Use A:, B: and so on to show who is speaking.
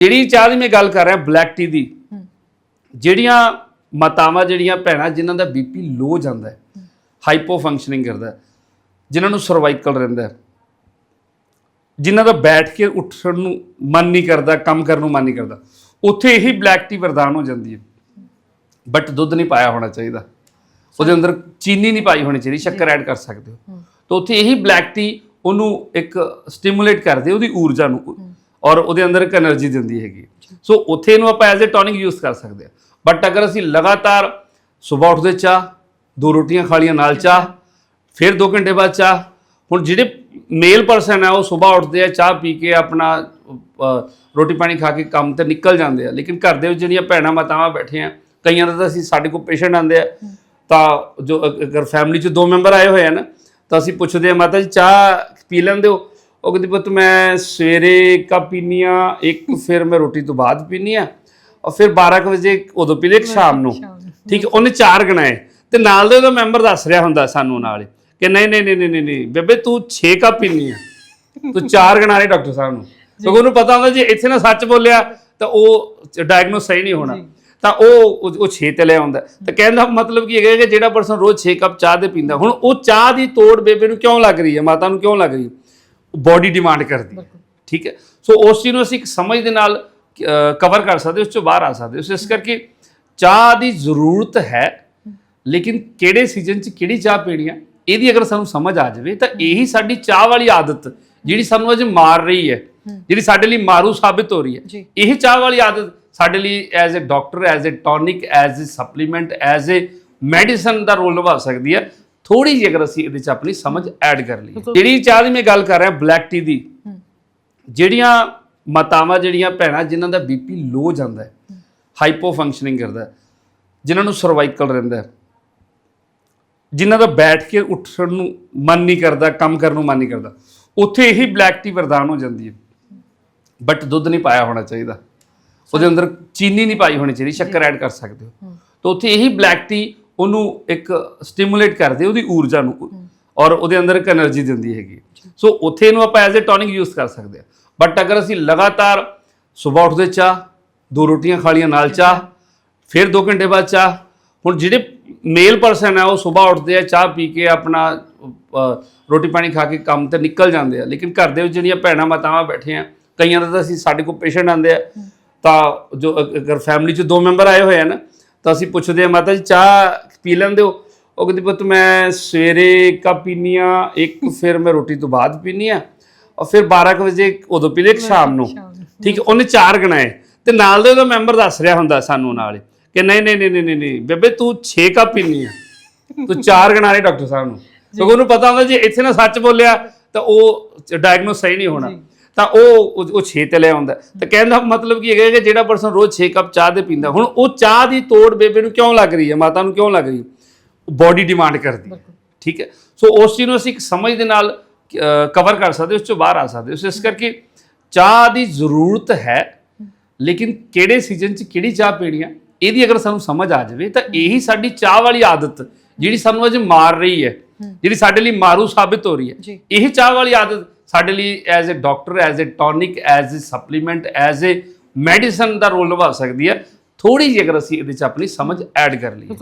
A: ਜਿਹੜੀ ਚਾਹ ਦੀ ਮੈਂ ਗੱਲ ਕਰ ਰਿਹਾ ਬਲੈਕ ਟੀ ਦੀ ਜਿਹੜੀਆਂ ਮਾਤਾਵਾਂ ਜਿਹੜੀਆਂ ਭੈਣਾਂ ਜਿਨ੍ਹਾਂ ਦਾ ਬੀਪੀ ਲੋ ਜਾਂਦਾ ਹੈ ਹਾਈਪੋ ਫੰਕਸ਼ਨਿੰਗ ਕਰਦਾ ਜਿਨ੍ਹਾਂ ਨੂੰ ਸਰਵਾਈਕਲ ਰਹਿੰਦਾ ਜਿਨ੍ਹਾਂ ਦਾ ਬੈਠ ਕੇ ਉੱਠਣ ਨੂੰ ਮਨ ਨਹੀਂ ਕਰਦਾ ਕੰਮ ਕਰਨ ਨੂੰ ਮਨ ਨਹੀਂ ਕਰਦਾ ਉੱਥੇ ਇਹੀ ਬਲੈਕ ਟੀ ਵਰਦਾਨ ਹੋ ਜਾਂਦੀ ਹੈ। ਬਟ ਦੁੱਧ ਨਹੀਂ ਪਾਇਆ ਹੋਣਾ ਚਾਹੀਦਾ। ਉਹਦੇ ਅੰਦਰ ਚੀਨੀ ਨਹੀਂ ਪਾਈ ਹੋਣੀ ਚਾਹੀਦੀ ਸ਼ੱਕਰ ਐਡ ਕਰ ਸਕਦੇ ਹੋ। ਤਾਂ ਉੱਥੇ ਇਹੀ ਬਲੈਕ ਟੀ ਉਹਨੂੰ ਇੱਕ ਸਟਿਮੂਲੇਟ ਕਰਦੀ ਉਹਦੀ ਊਰਜਾ ਨੂੰ। ਔਰ ਉਹਦੇ ਅੰਦਰ ਇੱਕ એનર્ਜੀ ਦਿੰਦੀ ਹੈਗੀ। ਸੋ ਉੱਥੇ ਇਹਨੂੰ ਆਪਾਂ ਐਜ਼ ਅ ਟੌਨਿਕ ਯੂਜ਼ ਕਰ ਸਕਦੇ ਆ ਬਟ ਅਗਰ ਅਸੀਂ ਲਗਾਤਾਰ ਸੁਬਾਹ ਉੱਠਦੇ ਚਾਹ ਦੋ ਰੋਟੀਆਂ ਖਾ ਲੀਆਂ ਨਾਲ ਚਾਹ ਫਿਰ 2 ਘੰਟੇ ਬਾਅਦ ਚਾਹ ਹੁਣ ਜਿਹੜੇ ਮੇਲ ਪਰਸਨ ਆ ਉਹ ਸੁਬਾਹ ਉੱਠਦੇ ਆ ਚਾਹ ਪੀ ਕੇ ਆਪਣਾ ਰੋਟੀ ਪਾਣੀ ਖਾ ਕੇ ਕੰਮ ਤੇ ਨਿਕਲ ਜਾਂਦੇ ਆ। ਲੇਕਿਨ ਘਰ ਦੇ ਵਿੱਚ ਜਿਹੜੀਆਂ ਭੈਣਾਂ ਮਾਤਾਵਾਂ ਬੈਠੇ ਆ ਕਈਆਂ ਦਾ ਤਾਂ ਅਸੀਂ ਸਾਡੇ ਕੋਲ ਪੇਸ਼ੈਂਟ ਆਉਂਦੇ ਆ। ਤਾਂ ਜੋ ਅਗਰ ਫੈਮਿਲੀ 'ਚ ਦੋ ਮੈਂਬਰ ਆਏ ਹੋਏ ਆ ਨਾ ਤਾਂ ਅਸੀਂ ਪੁੱਛਦੇ ਆ ਮਾਤਾ ਜੀ ਚਾਹ ਪੀ ਲੈਂਦੇ ਹੋ? ਉਹ ਕਹਿੰਦੀ ਪੁੱਤ ਮੈਂ ਸਵੇਰੇ ਕੱਪ ਪੀਨੀ ਆ ਇੱਕ ਫਿਰ ਮੈਂ ਰੋਟੀ ਤੋਂ ਬਾਅਦ ਪੀਨੀ ਆ ਔਰ ਫਿਰ 12 ਕੁ ਵਜੇ ਉਦੋਂ ਪੀਲੇ ਇੱਕ ਸ਼ਾਮ ਨੂੰ। ਠੀਕ ਹੈ ਉਹਨੇ ਚਾਰ ਗਣਾਏ ਤੇ ਨਾਲ ਦੇ ਉਹਦਾ ਮੈਂਬਰ ਦੱਸ ਰਿਹਾ ਹੁੰਦਾ ਸਾਨੂੰ ਨਾਲ ਕਿ ਨਹੀਂ ਨਹੀਂ ਨਹੀਂ ਨਹੀਂ ਨਹੀਂ ਬੇਬੇ ਤੂੰ 6 ਕੱਪ ਪੀਨੀ ਆ। ਤੂੰ ਚਾਰ ਗਣਾ ਰਹੇ ਡਾਕਟਰ ਸਾਹਿਬ ਨੂੰ। ਕਿਉਂਕਿ ਉਹਨੂੰ ਪਤਾ ਹੁੰਦਾ ਜੇ ਇੱਥੇ ਨਾ ਸੱਚ ਬੋਲਿਆ ਤਾਂ ਉਹ ਡਾਇਗਨੋਸ ਸਹੀ ਨਹੀਂ ਹੋਣਾ। ਤਾਂ ਉਹ ਉਹ 6 ਤੇ ਲੈ ਆਉਂਦਾ। ਤਾਂ ਕਹਿਣ ਦਾ ਮਤਲਬ ਕੀ ਹੈਗਾ ਕਿ ਜਿਹੜਾ ਪਰਸਨ ਰੋਜ਼ 6 ਕੱਪ ਚਾਹ ਦੇ ਪੀਂਦਾ ਹੁਣ ਉਹ ਚਾਹ ਦੀ ਤੋੜ ਬੇਬੇ ਨੂੰ ਕਿਉਂ ਲੱਗ ਰਹੀ ਹੈ? ਮਾਤਾ ਨੂੰ ਕਿਉਂ ਲੱਗ ਰਹੀ ਹੈ? ਬਾਡੀ ਡਿਮਾਂਡ ਕਰਦੀ ਹੈ। ਠੀਕ ਹੈ? ਸੋ ਉਸ ਚੀਜ਼ ਨੂੰ ਅਸੀਂ ਇੱਕ ਸਮਝ ਦੇ ਨਾਲ ਕਵਰ ਕਰ ਸਕਦੇ ਉਸ ਚੋਂ ਬਾਹਰ ਆ ਸਕਦੇ ਉਸ ਇਸ ਕਰਕੇ ਚਾਹ ਦੀ ਜ਼ਰੂਰਤ ਹੈ ਲੇਕਿਨ ਕਿਹੜੇ ਸੀਜ਼ਨ 'ਚ ਕਿਹੜੀ ਚਾਹ ਪੀਣੀ ਆ ਇਹਦੀ ਅਗਰ ਸਾਨੂੰ ਸਮਝ ਆ ਜਾਵੇ ਤਾਂ ਇਹੀ ਸਾਡੀ ਚਾਹ ਵਾਲੀ ਆਦਤ ਜਿਹੜੀ ਸਾਨੂੰ ਅੱਜ ਮਾਰ ਰਹੀ ਹੈ ਜਿਹੜੀ ਸਾਡੇ ਲਈ ਮਾਰੂ ਸਾਬਿਤ ਹੋ ਰਹੀ ਹੈ। ਇਹ ਚਾਹ ਵਾਲੀ ਆਦਤ ਸਾਡੇ ਲਈ as a doctor as a tonic as a supplement as a medicine the role ਨਿਭਾ ਸਕਦੀ ਹੈ। ਥੋੜੀ ਜਿਹੀ ਅਗਰ ਅਸੀਂ ਇਹਦੇ 'ਚ ਆਪਣੀ ਸਮਝ ਐਡ ਕਰ ਲਈਏ। ਜਿਹੜੀ ਚਾਹ ਦੀ ਮੈਂ ਗੱਲ ਕਰ ਰਿਹਾ ਬਲੈਕ ਟੀ ਦੀ। ਜਿਹੜੀਆਂ ਮਾਤਾਵਾਂ ਜਿਹੜੀਆਂ ਭੈਣਾਂ ਜਿਨ੍ਹਾਂ ਦਾ ਬੀਪੀ ਲੋ ਜਾਂਦਾ ਹੈ ਹਾਈਪੋ ਫੰਕਸ਼ਨਿੰਗ ਕਰਦਾ ਹੈ, ਜਿਨ੍ਹਾਂ ਨੂੰ ਸਰਵਾਈਕਲ ਰਹਿੰਦਾ ਹੈ, ਜਿਨ੍ਹਾਂ ਦਾ ਬੈਠ ਕੇ ਉੱਠਣ ਨੂੰ ਮਨ ਨਹੀਂ ਕਰਦਾ ਕੰਮ ਕਰਨ ਨੂੰ ਮਨ ਨਹੀਂ ਕਰਦਾ ਉੱਥੇ ਇਹੀ ਬਲੈਕ ਟੀ ਵਰਦਾਨ ਹੋ ਜਾਂਦੀ ਹੈ। ਬਟ ਦੁੱਧ ਨਹੀਂ ਪਾਇਆ ਹੋਣਾ ਚਾਹੀਦਾ। ਉਹਦੇ ਅੰਦਰ ਚੀਨੀ ਨਹੀਂ ਪਾਈ ਹੋਣੀ ਚਾਹੀਦੀ ਸ਼ੱਕਰ ਐਡ ਕਰ ਸਕਦੇ ਹੋ। ਤਾਂ ਉੱਥੇ ਇਹੀ ਬਲੈਕ ਟੀ ਉਹਨੂੰ ਇੱਕ ਸਟਿਮੂਲੇਟ ਕਰਦੇ ਉਹਦੀ ਊਰਜਾ ਨੂੰ। ਔਰ ਉਹਦੇ ਅੰਦਰ ਇੱਕ એનર્ਜੀ ਦਿੰਦੀ ਹੈਗੀ। ਸੋ ਉੱਥੇ ਇਹਨੂੰ ਆਪਾਂ ਐਜ਼ ਅ ਟੌਨਿਕ ਯੂਜ਼ ਕਰ ਸਕਦੇ ਹਾਂ। ਬਟ ਅਗਰ ਅਸੀਂ ਲਗਾਤਾਰ ਸਵੇਰ ਉੱਠਦੇ ਚਾਹ ਦੋ ਰੋਟੀਆਂ ਖਾ ਲੀਆਂ ਨਾਲ ਚਾਹ ਫਿਰ 2 ਘੰਟੇ ਬਾਅਦ ਚਾਹ ਹੁਣ ਜਿਹੜੇ ਮੇਲ ਪਰਸਨ ਆ ਉਹ ਸਵੇਰ ਉੱਠਦੇ ਆ ਚਾਹ ਪੀ ਕੇ ਆਪਣਾ ਰੋਟੀ ਪਾਣੀ ਖਾ ਕੇ ਕੰਮ ਤੇ ਨਿਕਲ ਜਾਂਦੇ ਆ। ਲੇਕਿਨ ਘਰ ਦੇ ਵਿੱਚ ਜਿਹੜੀਆਂ ਭੈਣਾਂ ਮਾਤਾਵਾਂ ਬੈਠੀਆਂ ਕਈਆਂ ਦਾ ਤਾਂ ਅਸੀਂ ਸਾਡੇ ਕੋਲ ਪੇਸ਼ੈਂਟ ਆਂਦੇ ਆ। ਤਾਂ ਜੋ ਅਗਰ ਫੈਮਿਲੀ 'ਚ ਦੋ ਮੈਂਬਰ ਆਏ ਹੋਏ ਆ ਨਾ ਤਾਂ ਅਸੀਂ ਪੁੱਛਦੇ ਆ ਮਾਤਾ ਜੀ ਚਾਹ ਪੀ ਲੈਂਦੇ ਹੋ? ਉਹ ਕਹਿੰਦੀ ਪੁੱਤ ਮੈਂ ਸਵੇਰੇ ਕੱਪ ਪੀਨੀ ਆ ਇੱਕ ਫਿਰ ਮੈਂ ਰੋਟੀ ਤੋਂ ਬਾਅਦ ਪੀਨੀ ਆ ਔਰ ਫਿਰ 12 ਕੁ ਵਜੇ ਉਦੋਂ ਪੀਲੇ ਇੱਕ ਸ਼ਾਮ ਨੂੰ। ਠੀਕ ਹੈ ਉਹਨੇ ਚਾਰ ਗਣਾਏ ਤੇ ਨਾਲ ਦੇ ਉਹਦਾ ਮੈਂਬਰ ਦੱਸ ਰਿਹਾ ਹੁੰਦਾ ਸਾਨੂੰ ਨਾਲ ਕਿ ਨਹੀਂ ਨਹੀਂ ਨਹੀਂ ਨਹੀਂ ਨਹੀਂ ਬੇਬੇ ਤੂੰ 6 ਕੱਪ ਪੀਨੀ ਆ। ਤੂੰ ਚਾਰ ਗਣਾ ਰਹੇ ਡਾਕਟਰ ਸਾਹਿਬ ਨੂੰ। ਕਿਉਂਕਿ ਉਹਨੂੰ ਪਤਾ ਹੁੰਦਾ ਜੇ ਇੱਥੇ ਨਾ ਸੱਚ ਬੋਲਿਆ ਤਾਂ ਉਹ ਡਾਇਗਨੋਸ ਸਹੀ ਨਹੀਂ ਹੋਣਾ। ਤਾਂ ਉਹ ਉਹ 6 ਤੇ ਲੈ ਆਉਂਦਾ। ਤਾਂ ਕਹਿਣ ਦਾ ਮਤਲਬ ਕੀ ਹੈਗਾ ਕਿ ਜਿਹੜਾ ਪਰਸਨ ਰੋਜ਼ 6 ਕੱਪ ਚਾਹ ਦੇ ਪੀਂਦਾ ਹੁਣ ਉਹ ਚਾਹ ਦੀ ਤੋੜ ਬੇਬੇ ਨੂੰ ਕਿਉਂ ਲੱਗ ਰਹੀ ਹੈ? ਮਾਤਾ ਨੂੰ ਕਿਉਂ ਲੱਗ ਰਹੀ ਹੈ? ਬਾਡੀ ਡਿਮਾਂਡ ਕਰਦੀ ਹੈ। ਠੀਕ ਹੈ? ਸੋ ਉਸ ਚੀਜ਼ ਨੂੰ ਅਸੀਂ ਇੱਕ ਸਮਝ ਦੇ ਨਾਲ ਕਵਰ ਕਰ ਸਕਦੇ ਉਸ ਚੋਂ ਬਾਹਰ ਆ ਸਕਦੇ ਉਸ ਇਸ ਕਰਕੇ ਚਾਹ ਦੀ ਜ਼ਰੂਰਤ ਹੈ ਲੇਕਿਨ ਕਿਹੜੇ ਸੀਜ਼ਨ 'ਚ ਕਿਹੜੀ ਚਾਹ ਪੀਣੀ ਆ ਇਹਦੀ ਅਗਰ ਸਾਨੂੰ ਸਮਝ ਆ ਜਾਵੇ ਤਾਂ ਇਹੀ ਸਾਡੀ ਚਾਹ ਵਾਲੀ ਆਦਤ ਜਿਹੜੀ ਸਾਨੂੰ ਅੱਜ ਮਾਰ ਰਹੀ ਹੈ ਜਿਹੜੀ ਸਾਡੇ ਲਈ ਮਾਰੂ ਸਾਬਿਤ ਹੋ ਰਹੀ ਹੈ। ਇਹ ਚਾਹ ਵਾਲੀ ਆਦਤ ਸਾਡੇ ਲਈ as a doctor as a tonic as a supplement as a medicine the role ਨਿਭਾ ਸਕਦੀ ਹੈ। ਥੋੜੀ ਜਿਹੀ ਅਗਰ ਅਸੀਂ ਇਹਦੇ 'ਚ ਆਪਣੀ ਸਮਝ ਐਡ ਕਰ ਲਈਏ।